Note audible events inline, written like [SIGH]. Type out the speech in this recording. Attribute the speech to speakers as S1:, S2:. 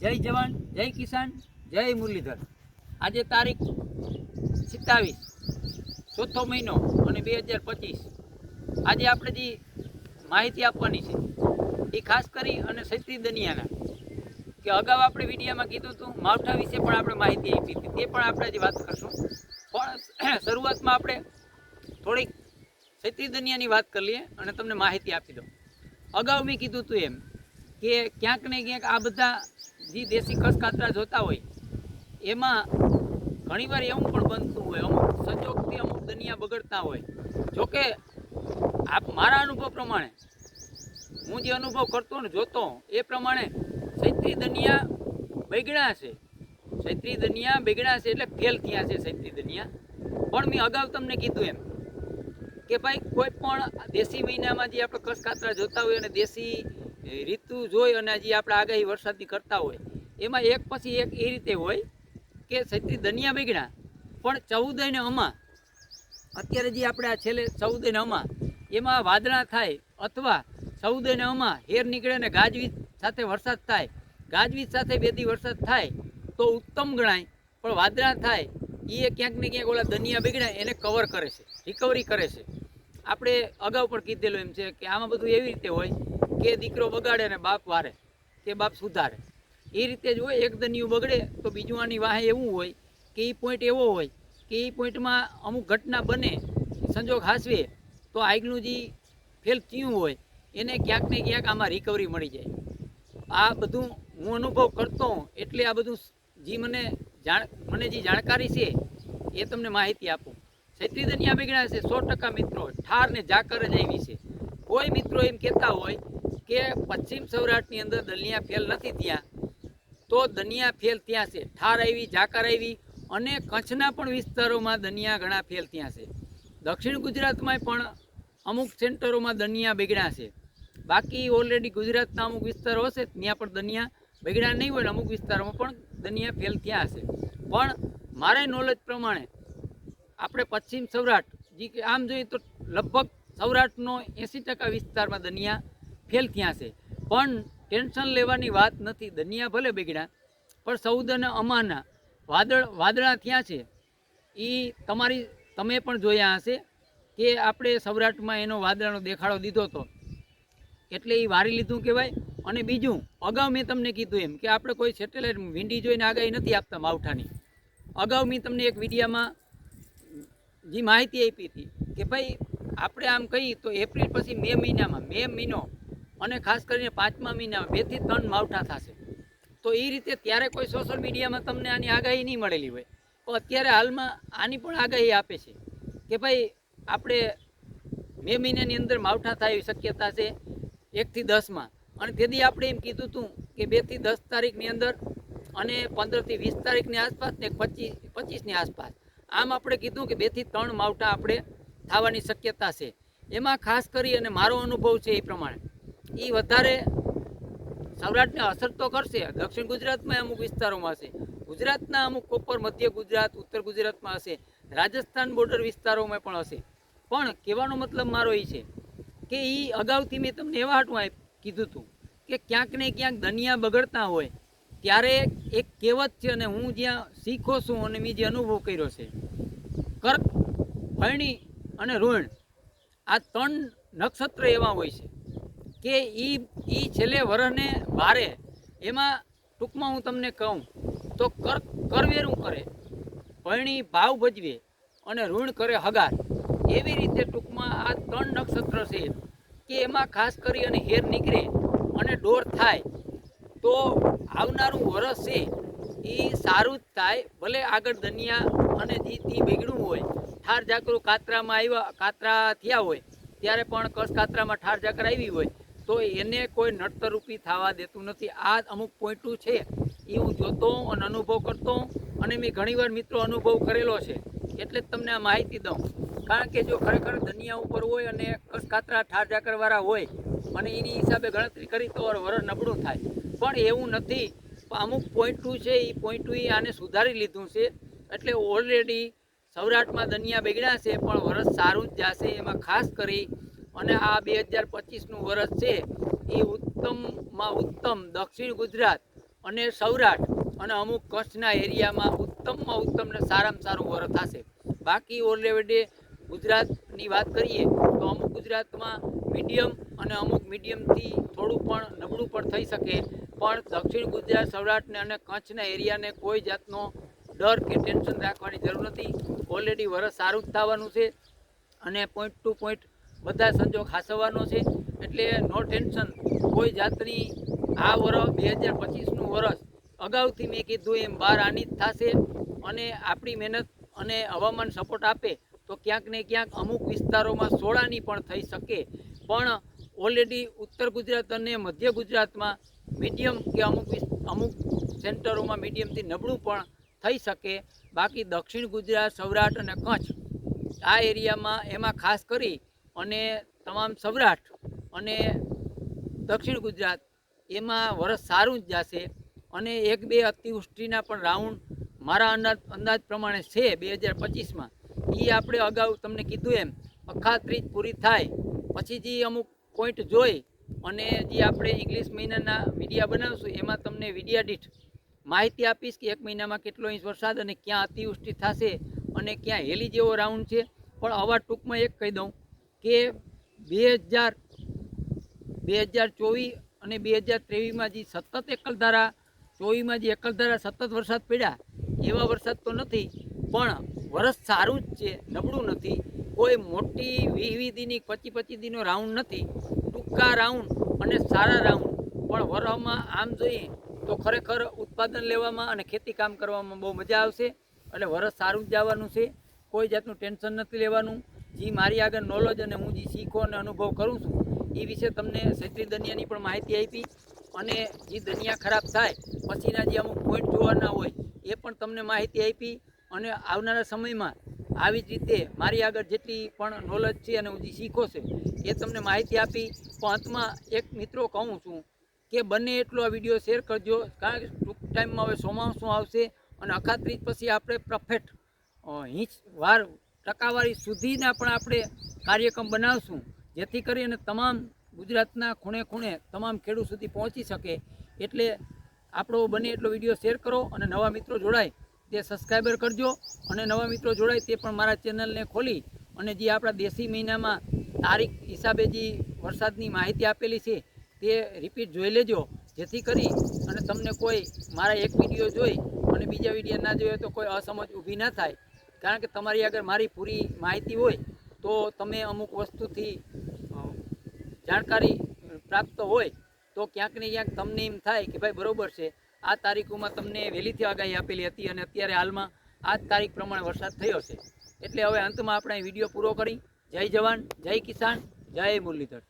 S1: જય જવાન, જય કિસાન, જય મુરલીધર. આજે તારીખ સિત્તાવીસ, ચોથો મહિનો અને બે હજાર પચીસ. આજે આપણે જે માહિતી આપવાની છે, એ ખાસ કરી અને સૈત્રી દનિયાના, કે અગાઉ આપણે વિડીયોમાં કીધું હતું, માવઠા વિશે પણ આપણે માહિતી આપી હતી, તે પણ આપણે આજે વાત કરશું. પણ [CLEARS THROAT] શરૂઆતમાં આપણે થોડીક સૈત્રી દનિયાની વાત કરી લઈએ અને તમને માહિતી આપી દઉં. અગાઉ મેં કીધું હતું એમ કે ક્યાંક ને ક્યાંક આ બધા જે દેશી ખસકાતરા જોતા હોય, એમાં ઘણીવાર એવું પણ બનતું હોય, અમુક સંજોગથી અમુક દનિયા બગડતા હોય. જોકે આપ મારા અનુભવ પ્રમાણે, હું જે અનુભવ કરતો ને જોતો, એ પ્રમાણે સૈત્રી દનિયા બગડ્યા છે. સૈત્રી દનિયા બગડ્યા છે એટલે ફેલ થયા છે સૈત્રી દનિયા. પણ મેં અગાઉ તમને કીધું એમ કે ભાઈ કોઈ પણ દેશી મહિનામાં જે આપણે કસકાતરા જોતા હોય અને દેશી ઋતુ જોઈ અને જે આપણે આગાહી વરસાદની કરતા હોય. એમાં એક પછી એક એ રીતે હોય કે સૈત્રી દનિયા બગડ્યા પણ ચૌદ ને અમા અત્યારે જે આપણે આ છેલ્લે ચૌદ અને અમા એમાં વાદળા થાય અથવા ચૌદ ને અમા હેર નીકળે ને ગાજવીજ સાથે વરસાદ થાય, ગાજવીજ સાથે બેથી વરસાદ થાય, તો ઉત્તમ ગણાય, પણ વાદળા થાય એ ક્યાંક ને ક્યાંક ઓલા દનિયા બગડ્યા એને કવર કરે છે રિકવરી કરે છે. આપણે અગાઉ પણ કીધેલું એમ છે કે આમાં બધું એવી રીતે હોય કે દીકરો બગાડે ને બાપ વારે, કે બાપ સુધારે. એ રીતે જ હોય, એક દનિયું બગડે તો બીજું આની વાહે એવું હોય કે એ પોઈન્ટ એવો હોય કે એ પોઈન્ટમાં અમુક ઘટના બને, સંજોગ હાસવે, તો આગલું જે ફેલ થયું હોય, એને ક્યાંક ને ક્યાંક આમાં રિકવરી મળી જાય. આ બધું હું અનુભવ કરતો હોઉં, એટલે આ બધું જે મને જાણ, મને જે જાણકારી છે, એ તમને માહિતી આપું. સૈત્રી દનિયા બગડ્યા છે સો ટકા મિત્રો, ઠાર ને જાકર જ આવી છે. કોઈ મિત્રો એમ કહેતા હોય કે પશ્ચિમ સૌરાષ્ટ્રની અંદર દલિયા ફેલ નથી ત્યાં તો દનિયા ફેલ ત્યાં છે. ઠાર આવી, ઝાકર આવી અને કચ્છના પણ વિસ્તારોમાં દનિયા ઘણા ફેલ ત્યાં છે. દક્ષિણ ગુજરાતમાં પણ અમુક સેન્ટરોમાં દનિયા બગડ્યા છે. બાકી ઓલરેડી ગુજરાતના અમુક વિસ્તારો હશે, ત્યાં પણ દનિયા બગડ્યા નહીં હોય, અમુક વિસ્તારોમાં પણ દનિયા ફેલ થયા હશે. પણ મારા નોલેજ પ્રમાણે આપણે પશ્ચિમ સૌરાષ્ટ્ર, જે કે આમ જોઈએ તો લગભગ સૌરાષ્ટ્રનો એંસી ટકા વિસ્તારમાં દનિયા ફેલ થયા છે? પણ ટેન્શન લેવાની વાત નથી. દનિયા ભલે બગડ્યા, પણ સૌદ અને અમાના વાદળ, વાદળા ત્યાં છે. એ તમારી, તમે પણ જોયા હશે કે આપણે સૌરાષ્ટ્રમાં એનો વાદળાનો દેખાડો દીધો હતો એટલે એ વારી લીધું કહેવાય. અને બીજું, અગાઉ મેં તમને કીધું એમ કે આપણે કોઈ સેટેલાઇટ વિંડી જોઈને આગાહી નથી આપતા માવઠાની. અગાઉ મેં તમને એક વિડીયામાં જે માહિતી આપી હતી કે ભાઈ, આપણે આમ કહીએ તો એપ્રિલ પછી મે મહિનામાં, મે મહિનો અને ખાસ કરીને પાંચમા મહિનામાં બેથી ત્રણ માવઠા થશે. તો એ રીતે ત્યારે કોઈ સોશિયલ મીડિયામાં તમને આની આગાહી નહીં મળેલી હોય. તો અત્યારે હાલમાં આની પણ આગાહી આપે છે કે ભાઈ, આપણે મે મહિનાની અંદર માવઠા થાય એવી શક્યતા છે એકથી દસમાં. અને તેથી આપણે એમ કીધું હતું કે બેથી દસ તારીખની અંદર અને પંદરથી વીસ તારીખની આસપાસ ને પચીસ, પચીસની આસપાસ. આમ આપણે કીધું કે બેથી ત્રણ માવઠા આપણે થવાની શક્યતા છે. એમાં ખાસ કરી અને મારો અનુભવ છે એ પ્રમાણે. એ વધારે સૌરાષ્ટ્રને અસર તો કરશે. દક્ષિણ ગુજરાતમાં અમુક વિસ્તારોમાં હશે. ગુજરાતના અમુક કોપર, મધ્ય ગુજરાત, ઉત્તર ગુજરાતમાં હશે. રાજસ્થાન બોર્ડર વિસ્તારોમાં પણ હશે. પણ કહેવાનો મતલબ મારો એ છે કે એ અગાઉથી મેં તમને એવા હાટું કીધું હતું કે ક્યાંક ને ક્યાંક દનિયા બગડતા હોય ત્યારે એક કહેવત છે અને હું જ્યાં શીખો છું અને મેં જે અનુભવ કર્યો છે. કર્ક ભરણી અને ઋણ આ ત્રણ નક્ષત્ર એવા હોય છે. કે એ એ છેલ્લે વરહને વારે એમાં ટૂંકમાં હું તમને કહું, તો કર, કરવેરું કરે, ભણી, ભાવ ભજવે અને ઋણ કરે હગાર. એવી રીતે ટૂંકમાં આ ત્રણ નક્ષત્ર છે કે એમાં ખાસ કરી અને હેર નીકળે અને ડોર થાય. તો આવનારું વરસ છે એ સારું જ થાય, ભલે આગળ દનિયા અને જીતી બગડ્યું હોય, ઠાર ઝાકરું કાતરામાં આવ્યા, કાતરા થયા હોય, ત્યારે પણ કસ કાતરામાં ઠાર ઝાકર આવી હોય તો એને કોઈ નડતરરૂપી થવા દેતું નથી. આ અમુક પોઈન્ટું છે, એ હું જોતો અને અનુભવ કરતો અને મેં ઘણીવાર મિત્રો અનુભવ કરેલો છે, એટલે જ તમને આ માહિતી દઉં. કારણ કે જો ખરેખર દનિયા ઉપર હોય અને કસકાતરા ઠાર ઝાકરવાળા હોય, અને એની હિસાબે ગણતરી કરી તો વરસ નબળું થાય. પણ એવું નથી. અમુક પોઈન્ટું છે, એ પોઈન્ટું એ આને સુધારી લીધું છે. એટલે ઓલરેડી સૌરાષ્ટ્રમાં દનિયા બગડ્યા છે, પણ વરસ સારું જ જશે. એમાં ખાસ કરી અને આ બે હજાર પચીસનું વરસ છે. એ ઉત્તમમાં ઉત્તમ દક્ષિણ ગુજરાત અને સૌરાષ્ટ્ર અને અમુક કચ્છના એરિયામાં ઉત્તમમાં ઉત્તમ ને સારામાં સારું વર થશે. બાકી ઓલરેડી ગુજરાતની વાત કરીએ તો અમુક ગુજરાતમાં મીડિયમ અને અમુક મીડિયમથી થોડું પણ નબળું પણ થઈ શકે. પણ દક્ષિણ ગુજરાત, સૌરાષ્ટ્રને અને કચ્છના એરિયાને કોઈ જાતનો ડર કે ટેન્શન રાખવાની જરૂર નથી. ઓલરેડી વરસ સારું જ થવાનું છે અને પોઈન્ટ ટુ પોઈન્ટ બધા સંજોગ હાસવવાનો છે. એટલે નો ટેન્શન કોઈ જાતની આ વર્ષ, બે હજાર પચીસનું વર્ષ અગાઉથી મેં કીધું એમ બહાર આની જ થશે અને આપણી મહેનત અને હવામાન સપોર્ટ આપે તો ક્યાંક ને ક્યાંક અમુક વિસ્તારોમાં સોળાની પણ થઈ શકે. પણ ઓલરેડી ઉત્તર ગુજરાત અને મધ્ય ગુજરાતમાં મીડિયમ કે અમુક અમુક સેન્ટરોમાં મીડિયમથી નબળું પણ થઈ શકે. બાકી દક્ષિણ ગુજરાત, સૌરાષ્ટ્ર અને કચ્છ આ એરિયામાં એમાં ખાસ કરી અને તમામ સૌરાષ્ટ્ર અને દક્ષિણ ગુજરાત એમાં વરસ સારું જ જશે. અને એક બે અતિવૃષ્ટિના પણ રાઉન્ડ મારા અંદાજ અંદાજ પ્રમાણે છે બે હજાર પચીસમાં. એ આપણે અગાઉ તમને કીધું એમ, અખાત્રીજ પૂરી થાય, પછી જે અમુક પોઈન્ટ જોઈ અને જે આપણે ઇંગ્લિશ મહિનાના વિડીયા બનાવશું, એમાં તમને વિડીયા દીઠ માહિતી આપીશ કે એક મહિનામાં કેટલો ઇંચ વરસાદ અને ક્યાં અતિવૃષ્ટિ થશે અને ક્યાં હેલી જેવો રાઉન્ડ છે. પણ આવા ટૂંકમાં એક કહી દઉં કે બે હજાર બે હજાર ચોવીસ અને બે હજાર ત્રેવીસમાં જે સતત એકલધારા ચોવીસમાં જે એકલધારા સતત વરસાદ પડ્યા, એવા વરસાદ તો નથી, પણ વરસ સારું જ છે, નબળું નથી. કોઈ મોટી દીની પચી પચી દીનો રાઉન્ડ નથી. ટૂંકા રાઉન્ડ અને સારા રાઉન્ડ. પણ વરસમાં આમ જોઈએ તો ખરેખર ઉત્પાદન લેવામાં અને ખેતી કામ કરવામાં બહુ મજા આવશે એટલે વરસ સારું જ જવાનું છે. કોઈ જાતનું ટેન્શન નથી લેવાનું. જે, મારી આગળ નોલેજ અને હું જે શીખો અને અનુભવ કરું છું, એ વિશે તમને ક્ષેત્રીય દનિયાની પણ માહિતી આપી અને જે દનિયા ખરાબ થાય, પછીના જે અમુક પોઈન્ટ જોવાના હોય, એ પણ તમને માહિતી આપી અને આવનારા સમયમાં આવી જ રીતે મારી આગળ જેટલી પણ નોલેજ છે અને હું જે શીખો છે, એ તમને માહિતી આપી પણ અંતમાં એક મિત્રો કહું છું કે બને એટલો આ વીડિયો શેર કરજો, કારણ કે ટૂંક ટાઈમમાં હવે ચોમાસું આવશે અને અખાત્રીજ પછી આપણે પરફેક્ટ હિંચ વાર ટકાવારી સુધીના પણ આપણે કાર્યક્રમ બનાવશું. જેથી કરી અને તમામ ગુજરાતના ખૂણે ખૂણે તમામ ખેડૂત સુધી પહોંચી શકે. એટલે આપણો બને એટલો વીડિયો શેર કરો અને નવા મિત્રો જોડાય તે સબસ્ક્રાઈબર કરજો. અને નવા મિત્રો જોડાય તે પણ મારા ચેનલને ખોલી અને જે આપણા દેશી મહિનામાં તારીખ હિસાબે જે વરસાદની માહિતી આપેલી છે તે રિપીટ જોઈ લેજો. જેથી કરી અને તમને કોઈ મારા એક વીડિયો જોઈ અને બીજા વીડિયો ના જોઈએ તો કોઈ અસમજ ઊભી ના થાય. કારણ કે તમારી આગળ મારી પૂરી માહિતી હોય તો તમે અમુક વસ્તુથી જાણકારી પ્રાપ્ત હોય તો ક્યાંક ને ક્યાંક તમને એમ થાય કે ભાઈ બરોબર છે. આ તારીખોમાં તમને વહેલીથી આગાહી આપેલી હતી અને અત્યારે હાલમાં આ જ તારીખ પ્રમાણે વરસાદ થયો છે. એટલે હવે અંતમાં આપણે વીડિયો પૂરો કરી. જય જવાન, જય કિસાન, જય મુરલીધર.